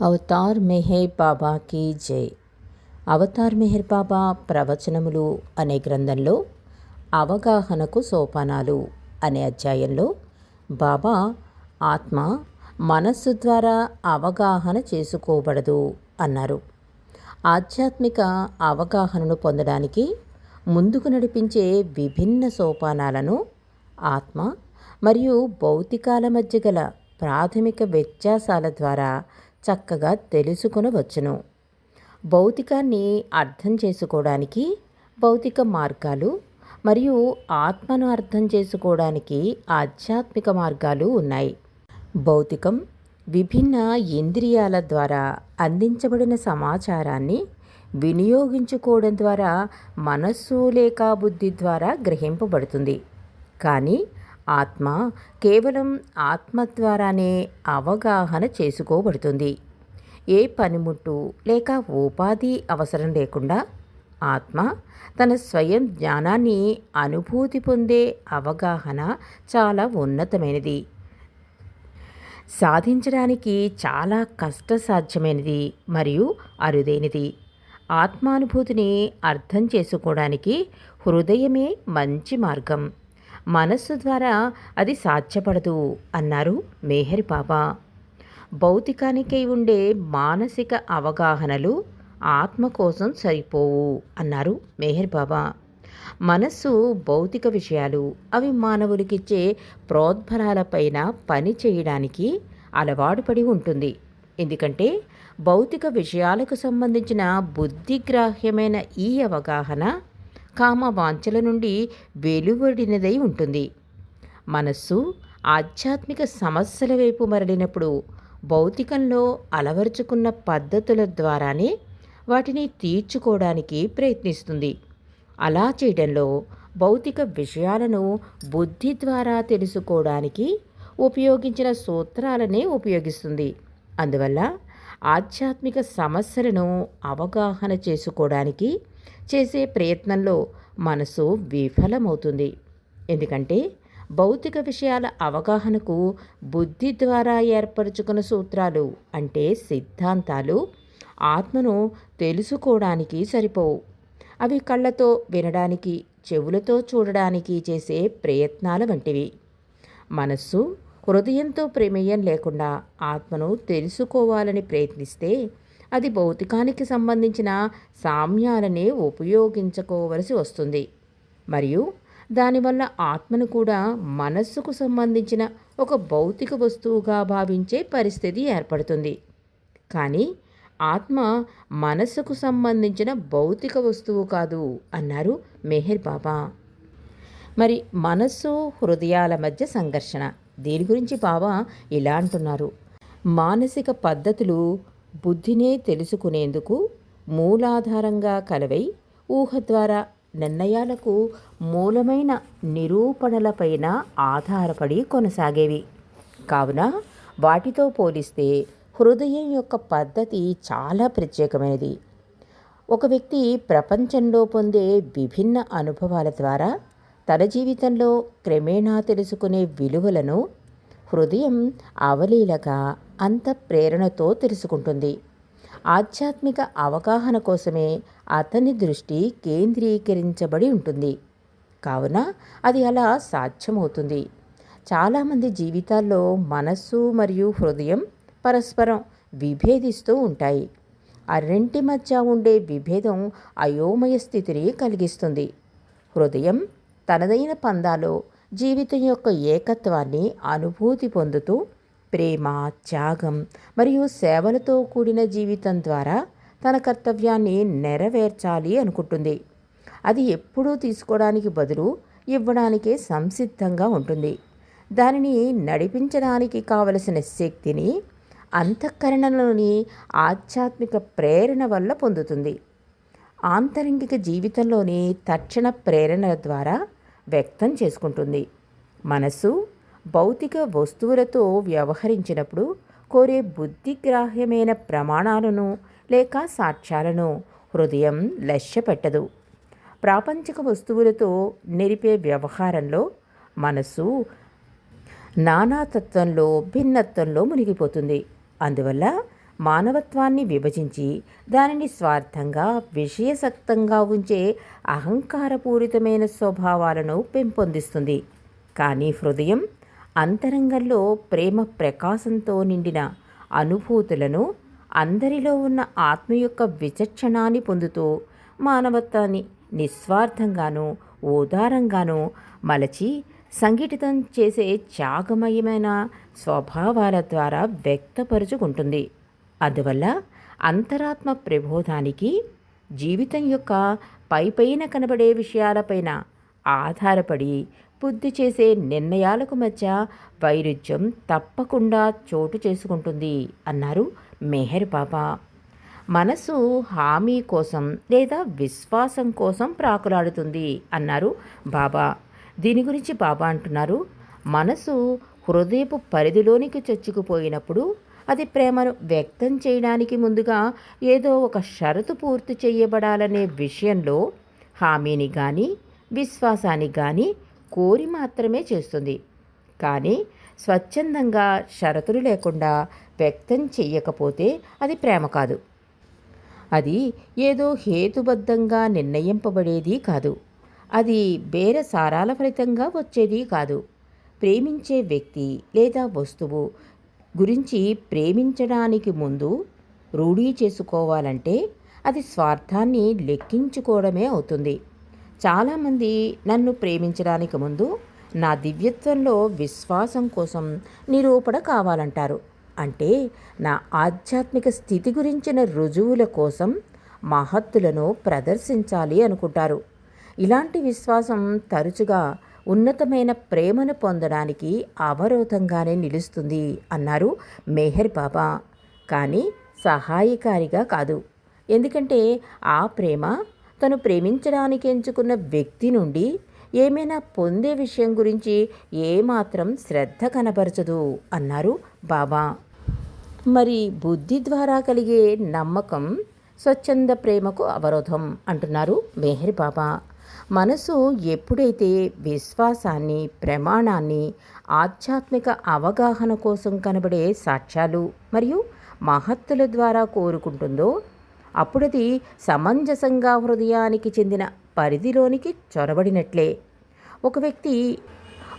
Avatar Meher బాబాకి జై. Avatar Meher బాబా ప్రవచనములు అనే గ్రంథంలో అవగాహనకు సోపానాలు అనే అధ్యాయంలో బాబా ఆత్మ మనస్సు ద్వారా అవగాహన చేసుకోబడదు అన్నారు. ఆధ్యాత్మిక అవగాహనను పొందడానికి ముందుకు నడిపించే విభిన్న సోపానాలను ఆత్మ మరియు భౌతికాల మధ్య గల ప్రాథమిక వ్యత్యాసాల ద్వారా చక్కగా తెలుసుకునవచ్చును. భౌతికాన్ని అర్థం చేసుకోవడానికి భౌతిక మార్గాలు మరియు ఆత్మను అర్థం చేసుకోవడానికి ఆధ్యాత్మిక మార్గాలు ఉన్నాయి. భౌతికం విభిన్న ఇంద్రియాల ద్వారా అందించబడిన సమాచారాన్ని వినియోగించుకోవడం ద్వారా మనస్సు లేక బుద్ధి ద్వారా గ్రహింపబడుతుంది. కానీ ఆత్మ కేవలం ఆత్మ ద్వారానే అవగాహన చేసుకోబడుతుంది. ఏ పనిముట్టు లేక ఉపాధి అవసరం లేకుండా ఆత్మ తన స్వయం జ్ఞానాన్ని అనుభూతి పొందే అవగాహన చాలా ఉన్నతమైనది. సాధించడానికి చాలా కష్టసాధ్యమైనది మరియు అరుదైనది. ఆత్మానుభూతిని అర్థం చేసుకోవడానికి హృదయమే మంచి మార్గం. మనస్సు ద్వారా అది సాధ్యపడదు అన్నారు మేహర్ బాబా. భౌతికానికై ఉండే మానసిక అవగాహనలు ఆత్మ కోసం సరిపోవు అన్నారు మేహర్ బాబా. మనస్సు భౌతిక విషయాలు అవి మానవులకిచ్చే ప్రోద్బలాలపైన పని చేయడానికి అలవాటుపడి ఉంటుంది. ఎందుకంటే భౌతిక విషయాలకు సంబంధించిన బుద్ధిగ్రాహ్యమైన ఈ అవగాహన కామ వాంఛల నుండి వెలువడినదై ఉంటుంది. మనస్సు ఆధ్యాత్మిక సమస్యల వైపు మరలినప్పుడు భౌతికంలో అలవరుచుకున్న పద్ధతుల ద్వారానే వాటిని తీర్చుకోవడానికి ప్రయత్నిస్తుంది. అలా చేయడంలో భౌతిక విషయాలను బుద్ధి ద్వారా తెలుసుకోవడానికి ఉపయోగించిన సూత్రాలనే ఉపయోగిస్తుంది. అందువల్ల ఆధ్యాత్మిక సమస్యలను అవగాహన చేసుకోవడానికి చేసే ప్రయత్నంలో మనసు విఫలమవుతుంది. ఎందుకంటే భౌతిక విషయాల అవగాహనకు బుద్ధి ద్వారా ఏర్పరచుకున్న సూత్రాలు అంటే సిద్ధాంతాలు ఆత్మను తెలుసుకోవడానికి సరిపోవు. అవి కళ్ళతో వినడానికి చెవులతో చూడడానికి చేసే ప్రయత్నాల వంటివి. మనస్సు హృదయంతో ప్రమేయం లేకుండా ఆత్మను తెలుసుకోవాలని ప్రయత్నిస్తే అది భౌతికానికి సంబంధించిన సామ్యాలనే ఉపయోగించుకోవలసి వస్తుంది. మరియు దానివల్ల ఆత్మను కూడా మనస్సుకు సంబంధించిన ఒక భౌతిక వస్తువుగా భావించే పరిస్థితి ఏర్పడుతుంది. కానీ ఆత్మ మనస్సుకు సంబంధించిన భౌతిక వస్తువు కాదు అన్నారు మెహర్ బాబా. మరి మనస్సు హృదయాల మధ్య సంఘర్షణ దీని గురించి బాబా ఇలా అంటున్నారు. మానసిక పద్ధతులు బుద్ధినే తెలుసుకునేందుకు మూలాధారంగా కలవై ఊహ ద్వారా నిర్ణయాలకు మూలమైన నిరూపణలపైన ఆధారపడి కొనసాగేవి. కావున వాటితో పోలిస్తే హృదయం యొక్క పద్ధతి చాలా ప్రత్యేకమైనది. ఒక వ్యక్తి ప్రపంచంలో పొందే విభిన్న అనుభవాల ద్వారా తన జీవితంలో క్రమేణా తెలుసుకునే విలువలను హృదయం అవలీలగా అంత ప్రేరణతో తెలుసుకుంటుంది. ఆధ్యాత్మిక అవగాహన కోసమే అతని దృష్టి కేంద్రీకరించబడి ఉంటుంది. కావున అది అలా సాధ్యమవుతుంది. చాలామంది జీవితాల్లో మనస్సు మరియు హృదయం పరస్పరం విభేదిస్తూ ఉంటాయి. ఆ రెంటి మధ్య ఉండే విభేదం అయోమయ స్థితిని కలిగిస్తుంది. హృదయం తనదైన పందాలో జీవితం యొక్క ఏకత్వాన్ని అనుభూతి పొందుతూ ప్రేమ త్యాగం మరియు సేవలతో కూడిన జీవితం ద్వారా తన కర్తవ్యాన్ని నెరవేర్చాలి అనుకుంటుంది. అది ఎప్పుడూ తీసుకోవడానికి బదులు ఇవ్వడానికే సంసిద్ధంగా ఉంటుంది. దానిని నడిపించడానికి కావలసిన శక్తిని అంతఃకరణలోని ఆధ్యాత్మిక ప్రేరణ వల్ల పొందుతుంది. ఆంతరంగిక జీవితంలోని తక్షణ ప్రేరణల ద్వారా వ్యక్తం చేసుకుంటుంది. మనసు భౌతిక వస్తువులతో వ్యవహరించినప్పుడు కోరే బుద్ధిగ్రాహ్యమైన ప్రమాణాలను లేక సాక్ష్యాలను హృదయం లక్ష్యపెట్టదు ప్రాపంచిక వస్తువులతో నిరిపే వ్యవహారంలో మనసు నానాతత్వంలో భిన్నత్వంలో మునిగిపోతుంది. అందువల్ల మానవత్వాన్ని విభజించి దానిని స్వార్థంగా విషయసక్తంగా ఉంచే అహంకారపూరితమైన స్వభావాలను పెంపొందిస్తుంది. కానీ హృదయం అంతరంగంలో ప్రేమ ప్రకాశంతో నిండిన అనుభూతులను అందరిలో ఉన్న ఆత్మ యొక్క విచక్షణాన్ని పొందుతూ మానవత్వాన్ని నిస్వార్థంగానూ ఉదారంగానూ మలచి సంఘటితం చేసే త్యాగమయమైన స్వభావాల ద్వారా వ్యక్తపరుచుకుంటుంది. అందువల్ల అంతరాత్మ ప్రబోధానికి జీవితం యొక్క పైపైన కనబడే విషయాలపైన ఆధారపడి బుద్ధి చేసే నిర్ణయాలకు మధ్య వైరుధ్యం తప్పకుండా చోటు చేసుకుంటుంది అన్నారు మెహర్ బాబా. మనసు హామీ కోసం లేదా విశ్వాసం కోసం ప్రాకులాడుతుంది అన్నారు బాబా. దీని గురించి బాబా అంటున్నారు మనసు హృదయపు పరిధిలోనికి చొచ్చుకుపోయినప్పుడు అది ప్రేమను వ్యక్తం చేయడానికి ముందుగా ఏదో ఒక షరతు పూర్తి చేయబడాలనే విషయంలో హామీని కానీ విశ్వాసాన్ని కానీ కోరి మాత్రమే చేస్తుంది. కానీ స్వచ్ఛందంగా షరతులు లేకుండా వ్యక్తం చెయ్యకపోతే అది ప్రేమ కాదు. అది ఏదో హేతుబద్ధంగా నిర్ణయింపబడేది కాదు. అది బేరసారాల ఫలితంగా వచ్చేది కాదు. ప్రేమించే వ్యక్తి లేదా వస్తువు గురించి ప్రేమించడానికి ముందు రూఢీ చేసుకోవాలంటే అది స్వార్థాన్ని లెక్కించుకోవడమే అవుతుంది. చాలామంది నన్ను ప్రేమించడానికి ముందు నా దివ్యత్వంలో విశ్వాసం కోసం నిరూపణ కావాలంటారు. అంటే నా ఆధ్యాత్మిక స్థితి గురించిన రుజువుల కోసం మహత్తులను ప్రదర్శించాలి అనుకుంటారు. ఇలాంటి విశ్వాసం తరచుగా ఉన్నతమైన ప్రేమను పొందడానికి అవరోధంగానే నిలుస్తుంది అన్నారు మెహర్ బాబా. కానీ సహాయకారిగా కాదు. ఎందుకంటే ఆ ప్రేమ తను ప్రేమించడానికి ఎంచుకున్న వ్యక్తి నుండి ఏమైనా పొందే విషయం గురించి ఏమాత్రం శ్రద్ధ కనబరచదు అన్నారు బాబా. మరి బుద్ధి ద్వారా కలిగే నమ్మకం స్వచ్ఛంద ప్రేమకు అవరోధం అంటున్నారు మెహర్ బాబా. మనసు ఎప్పుడైతే విశ్వాసాన్ని ప్రమాణాన్ని ఆధ్యాత్మిక అవగాహన కోసం కనబడే సాక్ష్యాలు మరియు మహత్తుల ద్వారా కోరుకుంటుందో అప్పుడది సమంజసంగా హృదయానికి చెందిన పరిధిలోనికి చొరబడినట్లే. ఒక వ్యక్తి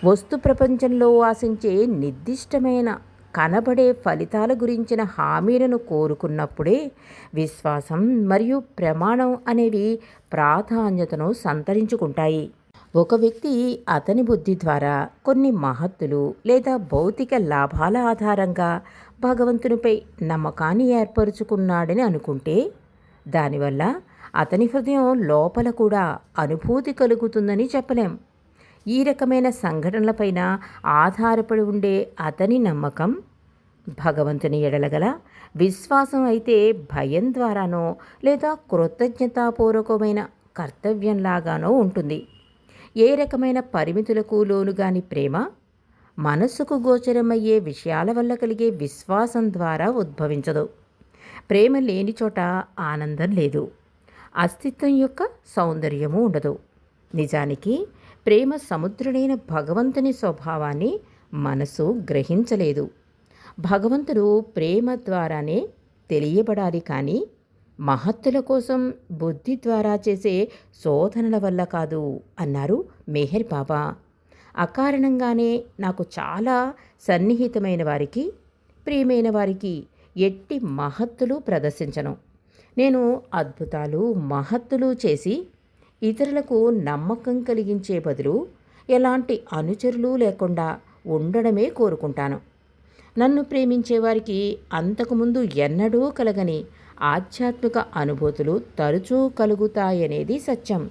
వస్తు ప్రపంచంలో ఆశించే నిర్దిష్టమైన కనబడే ఫలితాల గురించిన హామీలను కోరుకున్నప్పుడే విశ్వాసం మరియు ప్రమాణం అనేవి ప్రాధాన్యతను సంతరించుకుంటాయి. ఒక వ్యక్తి అతని బుద్ధి ద్వారా కొన్ని మహత్తులు లేదా భౌతిక లాభాల ఆధారంగా భగవంతునిపై నమ్మకాన్ని ఏర్పరుచుకున్నాడని అనుకుంటే దానివల్ల అతని హృదయం లోపల కూడా అనుభూతి కలుగుతుందని చెప్పలేం. ఈ రకమైన సంఘటనలపైన ఆధారపడి ఉండే అతని నమ్మకం భగవంతుని ఎడలగల విశ్వాసం అయితే భయం ద్వారానో లేదా కృతజ్ఞతాపూర్వకమైన కర్తవ్యంలాగానో ఉంటుంది. ఏ రకమైన పరిమితులకు లోనుగాని ప్రేమ మనస్సుకు గోచరమయ్యే విషయాల వల్ల కలిగే విశ్వాసం ద్వారా ఉద్భవించదు. ప్రేమ లేని చోట ఆనందం లేదు. అస్తిత్వం యొక్క సౌందర్యము ఉండదు. నిజానికి ప్రేమ సముద్రుడైన భగవంతుని స్వభావాన్ని మనసు గ్రహించలేదు. భగవంతుడు ప్రేమ ద్వారానే తెలియబడాలి కానీ మహత్తుల కోసం బుద్ధి ద్వారా చేసే శోధనల వల్ల కాదు అన్నారు మెహర్ బాబా. అకారణంగానే నాకు చాలా సన్నిహితమైన వారికి ప్రియమైన వారికి ఎట్టి మహత్తులు ప్రదర్శించను. నేను అద్భుతాలు మహత్తులు చేసి ఇతరులకు నమ్మకం కలిగించే బదులు ఎలాంటి అనుచరులు లేకుండా ఉండడమే కోరుకుంటాను. నన్ను ప్రేమించే వారికి అంతకుముందు ఎన్నడూ కలగని ఆధ్యాత్మిక అనుభూతులు తరచూ కలుగుతాయనేది సత్యం.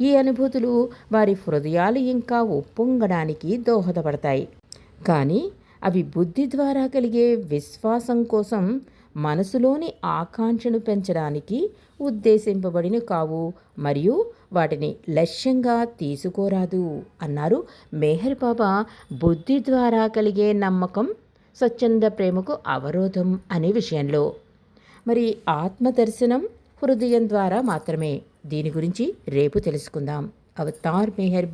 ఈ అనుభూతులు వారి హృదయాలు ఇంకా ఉప్పొంగడానికి దోహదపడతాయి. కానీ అవి బుద్ధి ద్వారా కలిగే విశ్వాసం కోసం మనసులోని ఆకాంక్షను పెంచడానికి ఉద్దేశింపబడిన కావు మరియు వాటిని లక్ష్యంగా తీసుకోరాదు అన్నారు మెహర్ బాబా. బుద్ధి ద్వారా కలిగే నమ్మకం స్వచ్ఛంద ప్రేమకు అవరోధం అనే విషయంలో. మరి ఆత్మదర్శనం హృదయం ద్వారా మాత్రమే. దీని గురించి రేపు తెలుసుకుందాం. అవతార్ మెహర్ బా